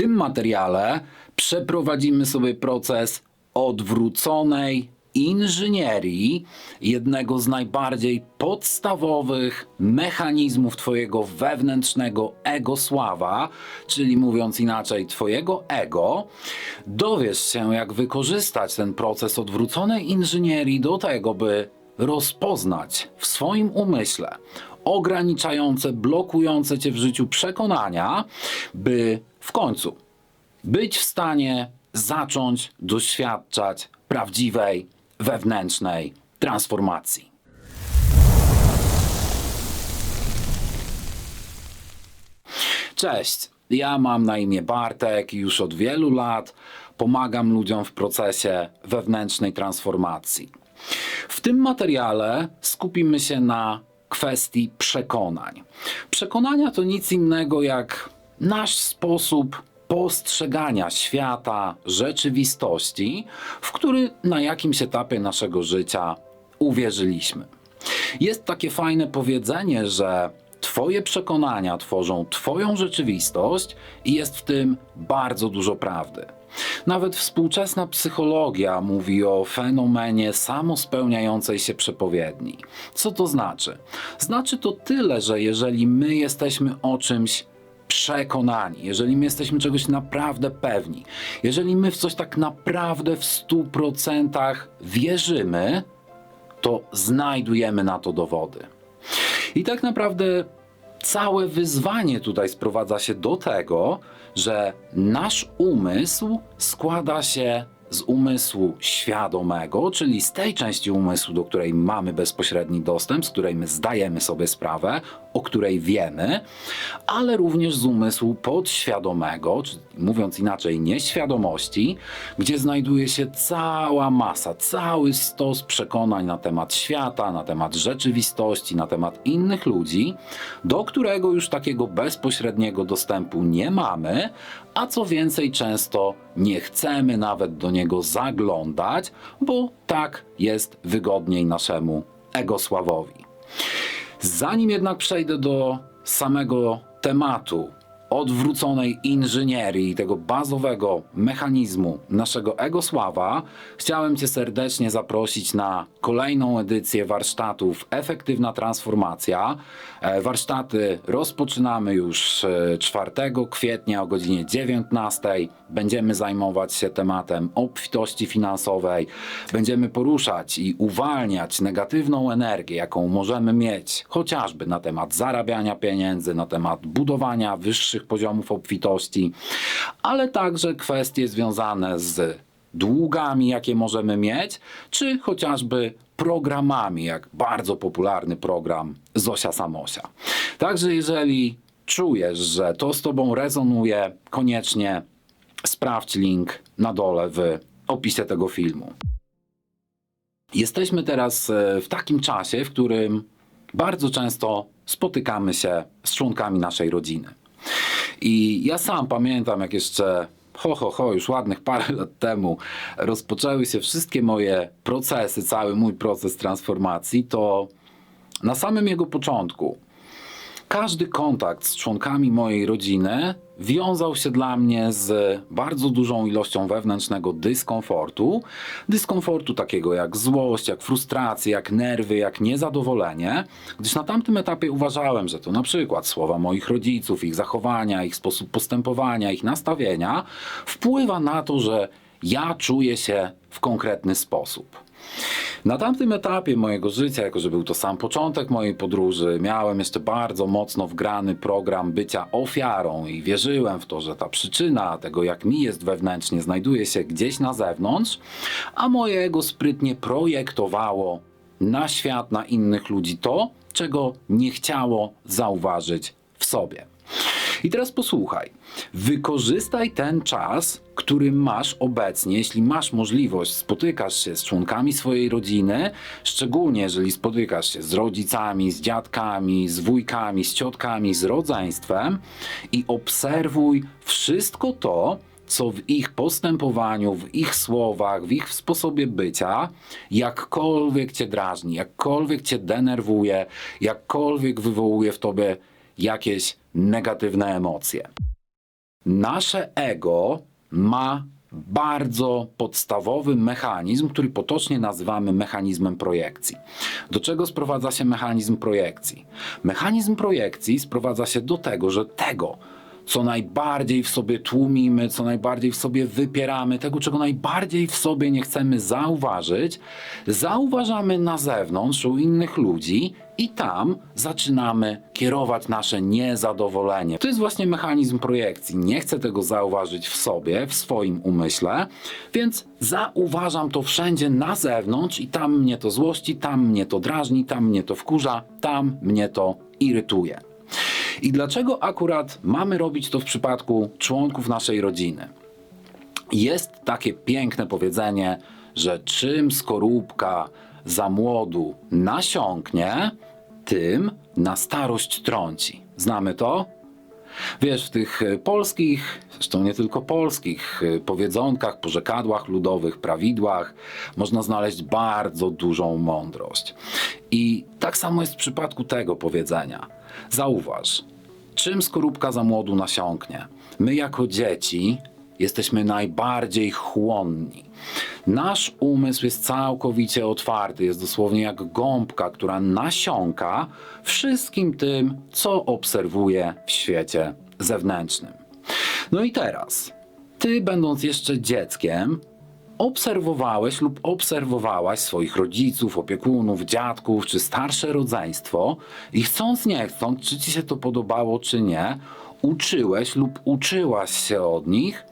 tym materiale przeprowadzimy sobie proces odwróconej inżynierii, jednego z najbardziej podstawowych mechanizmów Twojego wewnętrznego egosława, czyli mówiąc inaczej, Twojego ego. Dowiesz się, jak wykorzystać ten proces odwróconej inżynierii do tego, by rozpoznać w swoim umyśle ograniczające, blokujące cię w życiu przekonania, by w końcu być w stanie zacząć doświadczać prawdziwej, wewnętrznej transformacji. Cześć, ja mam na imię Bartek i już od wielu lat pomagam ludziom w procesie wewnętrznej transformacji. W tym materiale skupimy się na kwestii przekonań. Przekonania to nic innego jak nasz sposób postrzegania świata, rzeczywistości, w który na jakimś etapie naszego życia uwierzyliśmy. Jest takie fajne powiedzenie, że Twoje przekonania tworzą Twoją rzeczywistość i jest w tym bardzo dużo prawdy. Nawet współczesna psychologia mówi o fenomenie samospełniającej się przepowiedni. Co to znaczy? Znaczy to tyle, że jeżeli my jesteśmy o czymś przekonani, jeżeli my jesteśmy czegoś naprawdę pewni, jeżeli my w coś tak naprawdę w 100% wierzymy, to znajdujemy na to dowody. I tak naprawdę całe wyzwanie tutaj sprowadza się do tego, że nasz umysł składa się z umysłu świadomego, czyli z tej części umysłu, do której mamy bezpośredni dostęp, z której my zdajemy sobie sprawę, o której wiemy, ale również z umysłu podświadomego, czyli mówiąc inaczej, nieświadomości, gdzie znajduje się cała masa, cały stos przekonań na temat świata, na temat rzeczywistości, na temat innych ludzi, do którego już takiego bezpośredniego dostępu nie mamy, a co więcej, często nie chcemy nawet do niego zaglądać, bo tak jest wygodniej naszemu egosławowi. Zanim jednak przejdę do samego tematu odwróconej inżynierii, tego bazowego mechanizmu naszego egosława, chciałem Cię serdecznie zaprosić na kolejną edycję warsztatów Efektywna Transformacja. E, Warsztaty rozpoczynamy już e, 4 kwietnia o godzinie 19. Będziemy zajmować się tematem obfitości finansowej. Będziemy poruszać i uwalniać negatywną energię, jaką możemy mieć chociażby na temat zarabiania pieniędzy, na temat budowania wyższych poziomów obfitości, ale także kwestie związane z długami, jakie możemy mieć, czy chociażby programami, jak bardzo popularny program Zosia Samosia. Także jeżeli czujesz, że to z Tobą rezonuje, koniecznie sprawdź link na dole w opisie tego filmu. Jesteśmy teraz e, w takim czasie, w którym bardzo często spotykamy się z członkami naszej rodziny. I ja sam pamiętam, jak jeszcze ho, ho, ho, już ładnych parę lat temu rozpoczęły się wszystkie moje procesy, cały mój proces transformacji, to na samym jego początku każdy kontakt z członkami mojej rodziny wiązał się dla mnie z bardzo dużą ilością wewnętrznego dyskomfortu. Dyskomfortu takiego jak złość, jak frustracja, jak nerwy, jak niezadowolenie, gdyż na tamtym etapie uważałem, że to na przykład słowa moich rodziców, ich zachowania, ich sposób postępowania, ich nastawienia wpływa na to, że ja czuję się w konkretny sposób. Na tamtym etapie mojego życia, jako że był to sam początek mojej podróży, miałem jeszcze bardzo mocno wgrany program bycia ofiarą i wierzyłem w to, że ta przyczyna tego, jak mi jest wewnętrznie, znajduje się gdzieś na zewnątrz, a moje ego sprytnie projektowało na świat, na innych ludzi to, czego nie chciało zauważyć w sobie. I teraz posłuchaj. Wykorzystaj ten czas, który masz obecnie, jeśli masz możliwość, spotykasz się z członkami swojej rodziny, szczególnie jeżeli spotykasz się z rodzicami, z dziadkami, z wujkami, z ciotkami, z rodzeństwem i obserwuj wszystko to, co w ich postępowaniu, w ich słowach, w ich sposobie bycia, jakkolwiek cię drażni, jakkolwiek cię denerwuje, jakkolwiek wywołuje w tobie jakieś negatywne emocje. Nasze ego ma bardzo podstawowy mechanizm, który potocznie nazywamy mechanizmem projekcji. Do czego sprowadza się mechanizm projekcji? Mechanizm projekcji sprowadza się do tego, że tego, co najbardziej w sobie tłumimy, co najbardziej w sobie wypieramy, tego, czego najbardziej w sobie nie chcemy zauważyć, zauważamy na zewnątrz u innych ludzi i tam zaczynamy kierować nasze niezadowolenie. To jest właśnie mechanizm projekcji. Nie chcę tego zauważyć w sobie, w swoim umyśle, więc zauważam to wszędzie na zewnątrz i tam mnie to złości, tam mnie to drażni, tam mnie to wkurza, tam mnie to irytuje. I dlaczego akurat mamy robić to w przypadku członków naszej rodziny? Jest takie piękne powiedzenie, że czym skorupka za młodu nasiąknie, tym na starość trąci. Znamy to? Wiesz, w tych e, polskich, zresztą nie tylko polskich, e, powiedzonkach, porzekadłach ludowych, prawidłach można znaleźć bardzo dużą mądrość. I tak samo jest w przypadku tego powiedzenia. Zauważ, czym skorupka za młodu nasiąknie? My jako dzieci jesteśmy najbardziej chłonni. Nasz umysł jest całkowicie otwarty, jest dosłownie jak gąbka, która nasiąka wszystkim tym, co obserwuje w świecie zewnętrznym. No i teraz, ty, będąc jeszcze dzieckiem, obserwowałeś lub obserwowałaś swoich rodziców, opiekunów, dziadków czy starsze rodzeństwo i chcąc nie chcąc, czy ci się to podobało czy nie, uczyłeś lub uczyłaś się od nich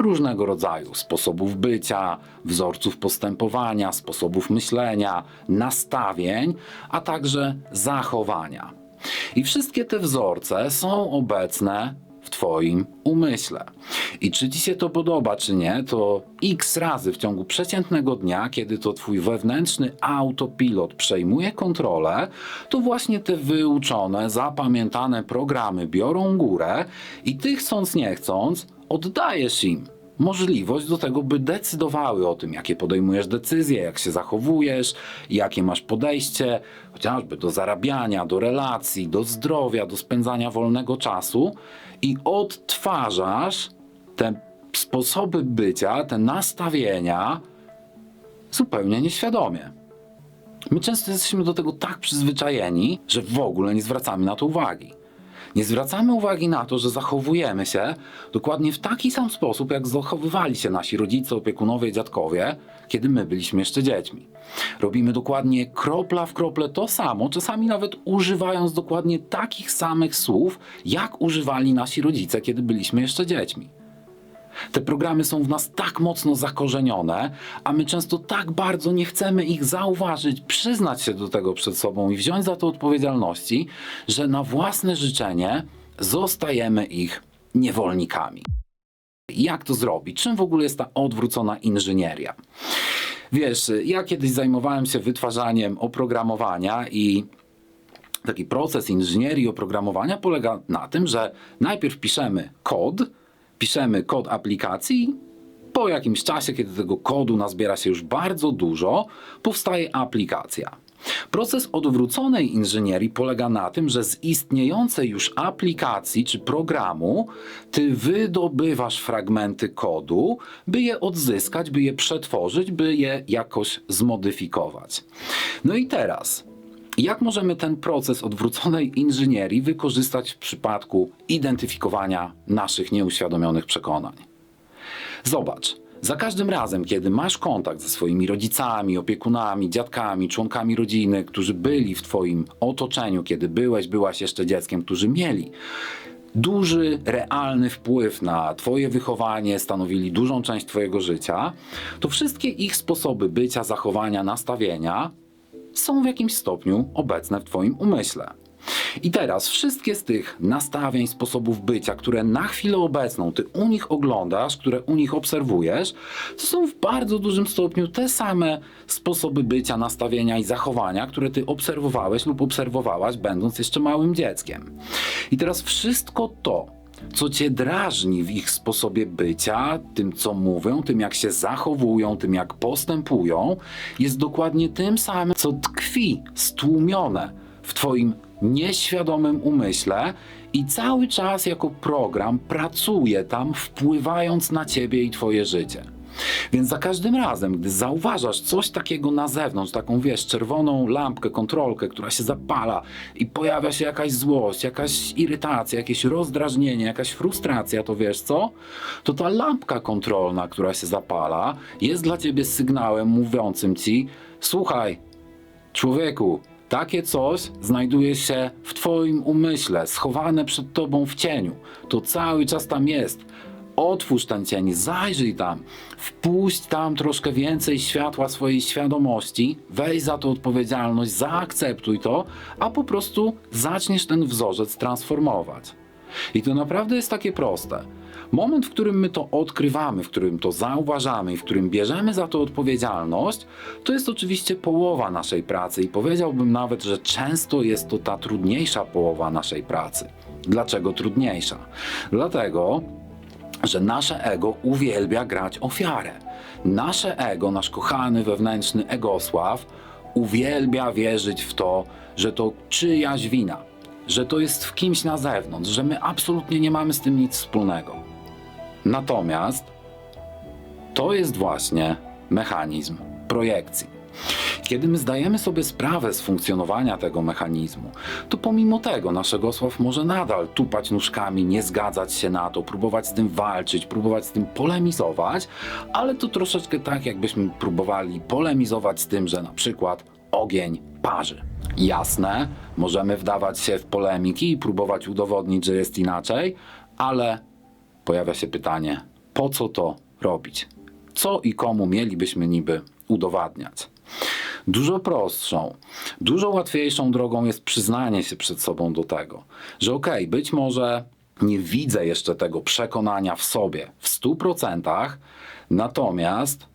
różnego rodzaju sposobów bycia, wzorców postępowania, sposobów myślenia, nastawień, a także zachowania. I wszystkie te wzorce są obecne w Twoim umyśle. I czy Ci się to podoba, czy nie, to x razy w ciągu przeciętnego dnia, kiedy to Twój wewnętrzny autopilot przejmuje kontrolę, to właśnie te wyuczone, zapamiętane programy biorą górę i Ty chcąc nie chcąc, oddajesz im możliwość do tego, by decydowały o tym, jakie podejmujesz decyzje, jak się zachowujesz, jakie masz podejście, chociażby do zarabiania, do relacji, do zdrowia, do spędzania wolnego czasu i odtwarzasz te sposoby bycia, te nastawienia zupełnie nieświadomie. My często jesteśmy do tego tak przyzwyczajeni, że w ogóle nie zwracamy na to uwagi. Nie zwracamy uwagi na to, że zachowujemy się dokładnie w taki sam sposób, jak zachowywali się nasi rodzice, opiekunowie dziadkowie, kiedy my byliśmy jeszcze dziećmi. Robimy dokładnie kropla w krople to samo, czasami nawet używając dokładnie takich samych słów, jak używali nasi rodzice, kiedy byliśmy jeszcze dziećmi. Te programy są w nas tak mocno zakorzenione, a my często tak bardzo nie chcemy ich zauważyć, przyznać się do tego przed sobą i wziąć za to odpowiedzialności, że na własne życzenie zostajemy ich niewolnikami. Jak to zrobić? Czym w ogóle jest ta odwrócona inżynieria? Wiesz, ja kiedyś zajmowałem się wytwarzaniem oprogramowania i taki proces inżynierii oprogramowania polega na tym, że najpierw piszemy kod, piszemy kod aplikacji. Po jakimś czasie, kiedy tego kodu nazbiera się już bardzo dużo, powstaje aplikacja. Proces odwróconej inżynierii polega na tym, że z istniejącej już aplikacji czy programu ty wydobywasz fragmenty kodu, by je odzyskać, by je przetworzyć, by je jakoś zmodyfikować. No i teraz jak możemy ten proces odwróconej inżynierii wykorzystać w przypadku identyfikowania naszych nieuświadomionych przekonań? Zobacz, za każdym razem, kiedy masz kontakt ze swoimi rodzicami, opiekunami, dziadkami, członkami rodziny, którzy byli w Twoim otoczeniu, kiedy byłeś, byłaś jeszcze dzieckiem, którzy mieli duży, realny wpływ na Twoje wychowanie, stanowili dużą część Twojego życia, to wszystkie ich sposoby bycia, zachowania, nastawienia są w jakimś stopniu obecne w Twoim umyśle. I teraz wszystkie z tych nastawień, sposobów bycia, które na chwilę obecną Ty u nich oglądasz, które u nich obserwujesz, to są w bardzo dużym stopniu te same sposoby bycia, nastawienia i zachowania, które Ty obserwowałeś lub obserwowałaś, będąc jeszcze małym dzieckiem. I teraz wszystko to, co cię drażni w ich sposobie bycia, tym co mówią, tym jak się zachowują, tym jak postępują, jest dokładnie tym samym, co tkwi stłumione w twoim nieświadomym umyśle i cały czas jako program pracuje tam, wpływając na ciebie i twoje życie. Więc za każdym razem, gdy zauważasz coś takiego na zewnątrz, taką wiesz, czerwoną lampkę, kontrolkę, która się zapala i pojawia się jakaś złość, jakaś irytacja, jakieś rozdrażnienie, jakaś frustracja, to wiesz co? To ta lampka kontrolna, która się zapala, jest dla ciebie sygnałem mówiącym ci: słuchaj, człowieku, takie coś znajduje się w Twoim umyśle, schowane przed Tobą w cieniu. To cały czas tam jest. Otwórz ten cień, zajrzyj tam, wpuść tam troszkę więcej światła swojej świadomości, weź za to odpowiedzialność, zaakceptuj to, a po prostu zaczniesz ten wzorzec transformować. I to naprawdę jest takie proste. Moment, w którym my to odkrywamy, w którym to zauważamy i w którym bierzemy za to odpowiedzialność, to jest oczywiście połowa naszej pracy i powiedziałbym nawet, że często jest to ta trudniejsza połowa naszej pracy. Dlaczego trudniejsza? Dlatego, że nasze ego uwielbia grać ofiarę. Nasze ego, nasz kochany wewnętrzny egosław, uwielbia wierzyć w to, że to czyjaś wina, że to jest w kimś na zewnątrz, że my absolutnie nie mamy z tym nic wspólnego. Natomiast to jest właśnie mechanizm projekcji. Kiedy my zdajemy sobie sprawę z funkcjonowania tego mechanizmu, to pomimo tego nasz Egosław może nadal tupać nóżkami, nie zgadzać się na to, próbować z tym walczyć, próbować z tym polemizować, ale to troszeczkę tak, jakbyśmy próbowali polemizować z tym, że na przykład ogień parzy. Jasne, możemy wdawać się w polemiki i próbować udowodnić, że jest inaczej, ale pojawia się pytanie, po co to robić? Co i komu mielibyśmy niby udowadniać? Dużo prostszą, dużo łatwiejszą drogą jest przyznanie się przed sobą do tego, że okej, okay, być może nie widzę jeszcze tego przekonania w sobie w 100%, natomiast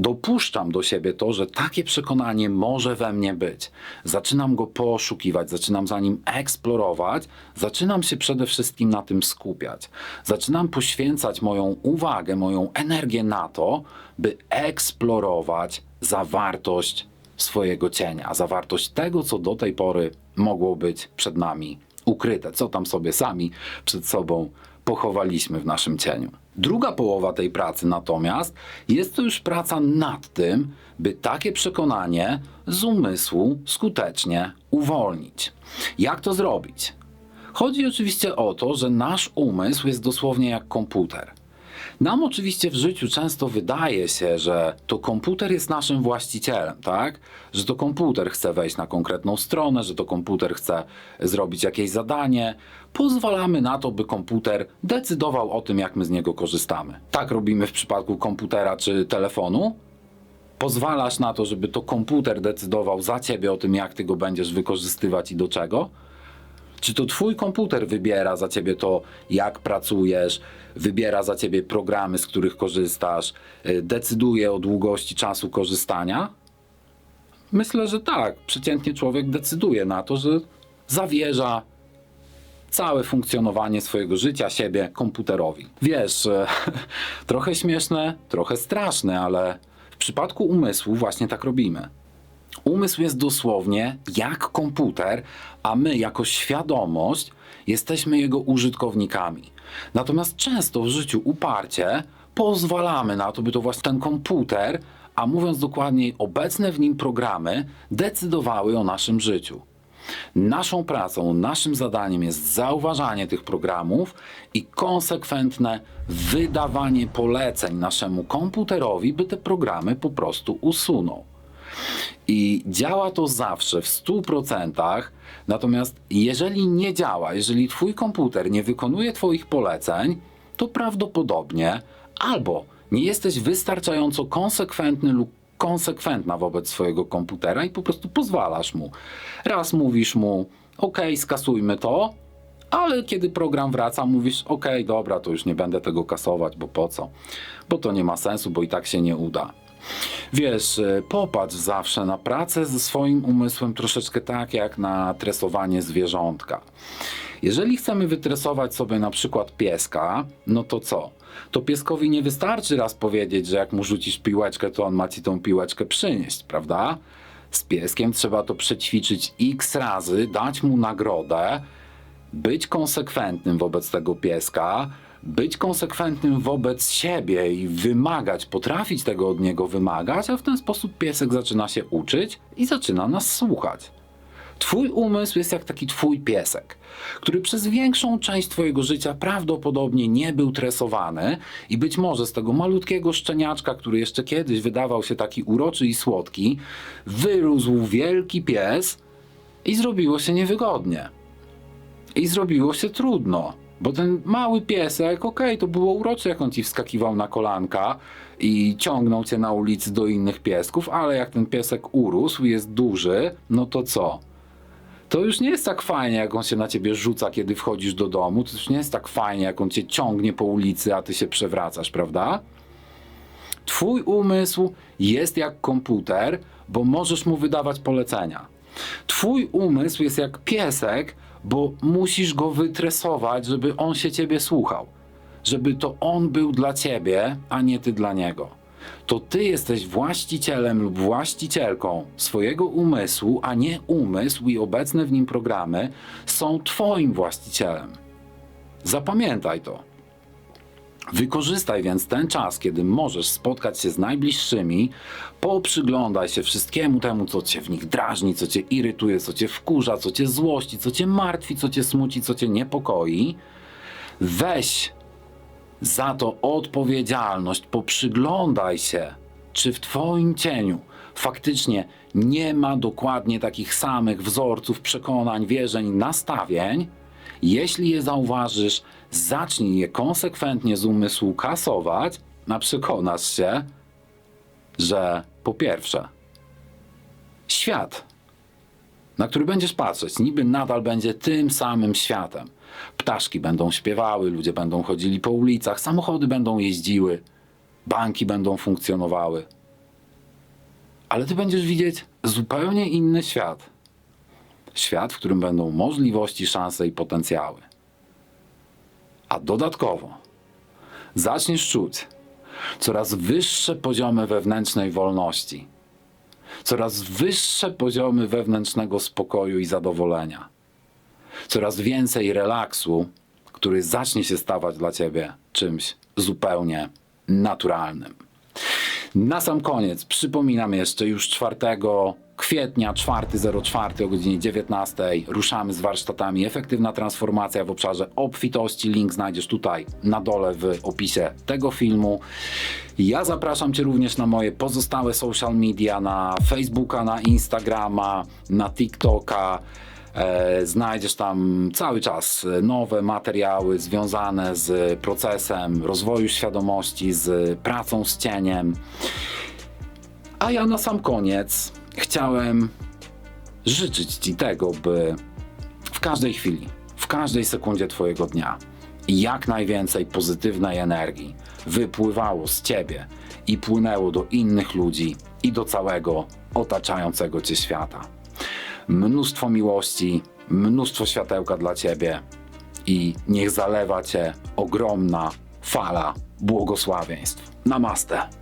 dopuszczam do siebie to, że takie przekonanie może we mnie być. Zaczynam go poszukiwać, zaczynam za nim eksplorować, zaczynam się przede wszystkim na tym skupiać. Zaczynam poświęcać moją uwagę, moją energię na to, by eksplorować zawartość swojego cienia, zawartość tego, co do tej pory mogło być przed nami ukryte, co tam sobie sami przed sobą pochowaliśmy w naszym cieniu. Druga połowa tej pracy natomiast jest to już praca nad tym, by takie przekonanie z umysłu skutecznie uwolnić. Jak to zrobić? Chodzi oczywiście o to, że nasz umysł jest dosłownie jak komputer. Nam oczywiście w życiu często wydaje się, że to komputer jest naszym właścicielem, tak? Że to komputer chce wejść na konkretną stronę, że to komputer chce zrobić jakieś zadanie. Pozwalamy na to, by komputer decydował o tym, jak my z niego korzystamy. Tak robimy w przypadku komputera czy telefonu. Pozwalasz na to, żeby to komputer decydował za ciebie o tym, jak ty go będziesz wykorzystywać i do czego. Czy to twój komputer wybiera za ciebie to, jak pracujesz, wybiera za ciebie programy, z których korzystasz, y, decyduje o długości czasu korzystania? Myślę, że tak. Przeciętnie człowiek decyduje na to, że zawierza całe funkcjonowanie swojego życia, siebie komputerowi. Wiesz, trochę śmieszne, trochę straszne, ale w przypadku umysłu właśnie tak robimy. Umysł jest dosłownie jak komputer, a my jako świadomość jesteśmy jego użytkownikami. Natomiast często w życiu uparcie pozwalamy na to, by to właśnie ten komputer, a mówiąc dokładniej, obecne w nim programy, decydowały o naszym życiu. Naszą pracą, naszym zadaniem jest zauważanie tych programów i konsekwentne wydawanie poleceń naszemu komputerowi, by te programy po prostu usunął. I działa to zawsze w 100%. Natomiast jeżeli nie działa, jeżeli Twój komputer nie wykonuje Twoich poleceń, to prawdopodobnie albo nie jesteś wystarczająco konsekwentny lub konsekwentna wobec swojego komputera i po prostu pozwalasz mu. Raz mówisz mu, OK, skasujmy to, ale kiedy program wraca, mówisz, OK, dobra, to już nie będę tego kasować, bo po co? Bo to nie ma sensu, bo i tak się nie uda. Wiesz, e, popatrz zawsze na pracę ze swoim umysłem troszeczkę tak jak na tresowanie zwierzątka. Jeżeli chcemy wytresować sobie na przykład pieska, no to co? To pieskowi nie wystarczy raz powiedzieć, że jak mu rzucisz piłeczkę, to on ma ci tą piłeczkę przynieść, prawda? Z pieskiem trzeba to przećwiczyć x razy, dać mu nagrodę być konsekwentnym wobec tego pieska, być konsekwentnym wobec siebie i wymagać, potrafić tego od niego wymagać, a w ten sposób piesek zaczyna się uczyć i zaczyna nas słuchać. Twój umysł jest jak taki twój piesek, który przez większą część twojego życia prawdopodobnie nie był tresowany i być może z tego malutkiego szczeniaczka, który jeszcze kiedyś wydawał się taki uroczy i słodki, wyrósł wielki pies i zrobiło się niewygodnie. I zrobiło się trudno. Bo ten mały piesek, okej, to było urocze, jak on ci wskakiwał na kolanka i ciągnął cię na ulicy do innych piesków, ale jak ten piesek urósł, jest duży, no to co? To już nie jest tak fajnie, jak on się na ciebie rzuca, kiedy wchodzisz do domu. To już nie jest tak fajnie, jak on cię ciągnie po ulicy, a ty się przewracasz, prawda? Twój umysł jest jak komputer, bo możesz mu wydawać polecenia. Twój umysł jest jak piesek, bo musisz go wytresować, żeby on się ciebie słuchał. Żeby to on był dla ciebie, a nie ty dla niego. To ty jesteś właścicielem lub właścicielką swojego umysłu, a nie umysł i obecne w nim programy są twoim właścicielem. Zapamiętaj to. Wykorzystaj więc ten czas, kiedy możesz spotkać się z najbliższymi, poprzyglądaj się wszystkiemu temu, co cię w nich drażni, co cię irytuje, co cię wkurza, co cię złości, co cię martwi, co cię smuci, co cię niepokoi. Weź za to odpowiedzialność, poprzyglądaj się, czy w Twoim cieniu faktycznie nie ma dokładnie takich samych wzorców, przekonań, wierzeń, nastawień. Jeśli je zauważysz, zacznij je konsekwentnie z umysłu kasować, a przekonasz się, że po pierwsze, świat na który będziesz patrzeć, niby nadal będzie tym samym światem. Ptaszki będą śpiewały, ludzie będą chodzili po ulicach, samochody będą jeździły, banki będą funkcjonowały. Ale ty będziesz widzieć zupełnie inny świat. Świat, w którym będą możliwości, szanse i potencjały. A dodatkowo zaczniesz czuć coraz wyższe poziomy wewnętrznej wolności coraz wyższe poziomy wewnętrznego spokoju i zadowolenia, coraz więcej relaksu, który zacznie się stawać dla ciebie czymś zupełnie naturalnym. Na sam koniec przypominam jeszcze już 4 kwietnia 4.04 o godzinie 19 ruszamy z warsztatami Efektywna transformacja w obszarze obfitości. Link znajdziesz tutaj na dole w opisie tego filmu. Ja zapraszam Cię również na moje pozostałe social media, na Facebooka, na Instagrama, na TikToka. E, znajdziesz tam cały czas nowe materiały związane z procesem rozwoju świadomości, z pracą z cieniem. A ja na sam koniec chciałem życzyć Ci tego, by w każdej chwili, w każdej sekundzie Twojego dnia jak najwięcej pozytywnej energii wypływało z Ciebie i płynęło do innych ludzi i do całego otaczającego Cię świata. Mnóstwo miłości, mnóstwo światełka dla Ciebie i niech zalewa Cię ogromna fala błogosławieństw. Namaste.